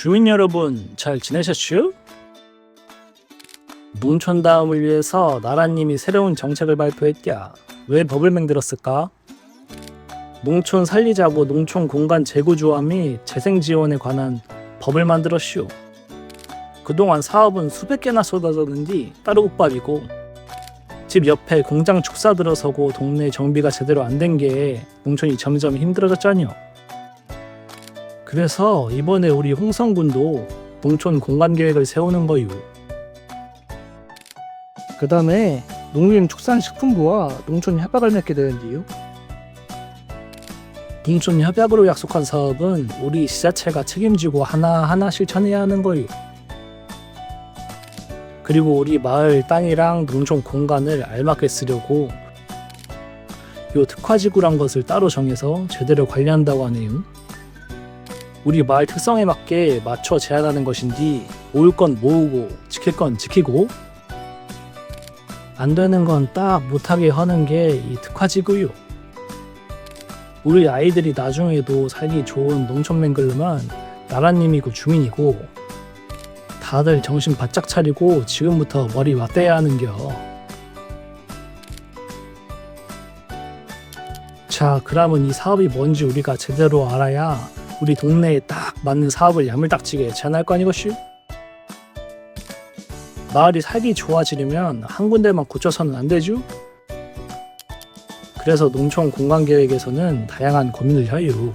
주민 여러분 잘 지내셨슈? 농촌 다음을 위해서 나라님이 새로운 정책을 발표했냐? 왜 법을 맹들었을까? 농촌 살리자고 농촌 공간 재구조화 및 재생 지원에 관한 법을 만들었슈. 그동안 사업은 수백 개나 쏟아졌는디 따로국밥이고 집 옆에 공장 축사 들어서고 동네 정비가 제대로 안 된 게 농촌이 점점 힘들어졌잖여. 그래서 이번에 우리 홍성군도 농촌 공간 계획을 세우는 거유. 그 다음에 농림축산식품부와 농촌 협약을 맺게 되는데요. 농촌 협약으로 약속한 사업은 우리 지자체가 책임지고 하나하나 실천해야 하는 거유. 그리고 우리 마을 땅이랑 농촌 공간을 알맞게 쓰려고 요 특화지구란 것을 따로 정해서 제대로 관리한다고 하네요. 우리 마을 특성에 맞게 맞춰 제한하는 것인지 모을 건 모으고 지킬 건 지키고 안 되는 건 딱 못하게 하는 게 이 특화지구요. 우리 아이들이 나중에도 살기 좋은 농촌 맹글르만 나라님이고 주민이고 다들 정신 바짝 차리고 지금부터 머리 맞대야 하는겨. 자, 그러면 이 사업이 뭔지 우리가 제대로 알아야 우리 동네에 딱 맞는 사업을 야물딱지게 제안할 거 아니겠슈? 마을이 살기 좋아지려면 한 군데만 고쳐서는 안 되죠? 그래서 농촌 공간 계획에서는 다양한 고민을 해요.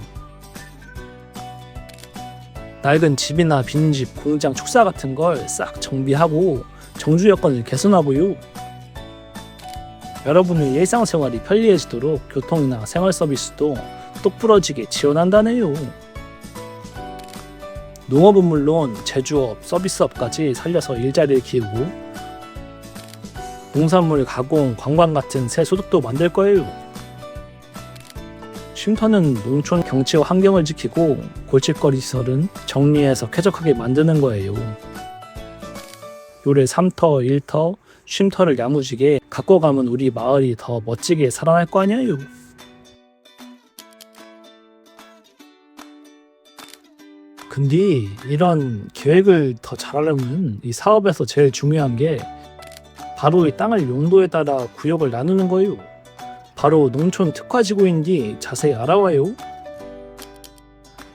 낡은 집이나 빈집, 공장, 축사 같은 걸 싹 정비하고 정주 여건을 개선하고요. 여러분의 일상생활이 편리해지도록 교통이나 생활 서비스도 똑부러지게 지원한다네요. 농업은 물론 제주업, 서비스업까지 살려서 일자리를 키우고 농산물 가공, 관광 같은 새 소득도 만들 거예요. 쉼터는 농촌 경치와 환경을 지키고 골칫거리 시설은 정리해서 쾌적하게 만드는 거예요. 요래 3터, 1터, 쉼터를 야무지게 갖고 가면 우리 마을이 더 멋지게 살아날 거 아니에요. 근데 이런 계획을 더 잘하려면 이 사업에서 제일 중요한 게 바로 이 땅을 용도에 따라 구역을 나누는 거예요. 바로 농촌 특화지구인지 자세히 알아와요.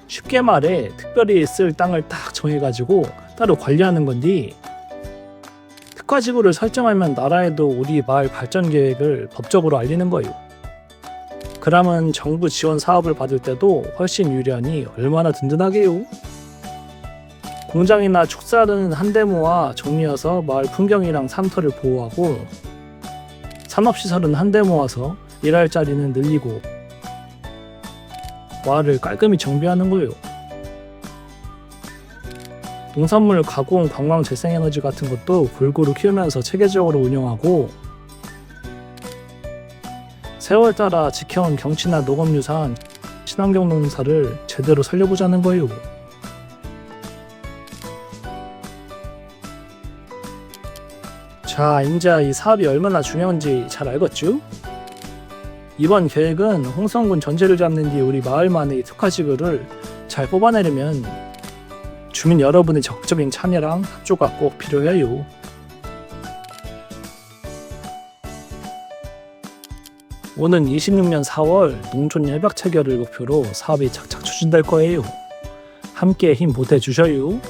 쉽게 말해 특별히 쓸 땅을 딱 정해가지고 따로 관리하는 건데 특화지구를 설정하면 나라에도 우리 마을 발전 계획을 법적으로 알리는 거예요. 그러면 정부 지원 사업을 받을 때도 훨씬 유리하니 얼마나 든든하게요. 공장이나 축사는 한대모와 정리해서 마을 풍경이랑 산터를 보호하고 산업시설은 한데 모아서 일할 자리는 늘리고 마을을 깔끔히 정비하는 거예요. 농산물 가공, 관광, 재생에너지 같은 것도 골고루 키우면서 체계적으로 운영하고 세월 따라 지켜온 경치나 농업유산, 친환경 농사를 제대로 살려보자는 거예요. 자, 이제 이 사업이 얼마나 중요한지 잘 알겠죠? 이번 계획은 홍성군 전체를 잡는 뒤 우리 마을만의 특화지구를 잘 뽑아내려면 주민 여러분의 적극적인 참여랑 협조가 꼭 필요해요. 오는 26년 4월 농촌 협약 체결을 목표로 사업이 착착 추진될 거예요. 함께 힘 보태 주셔요.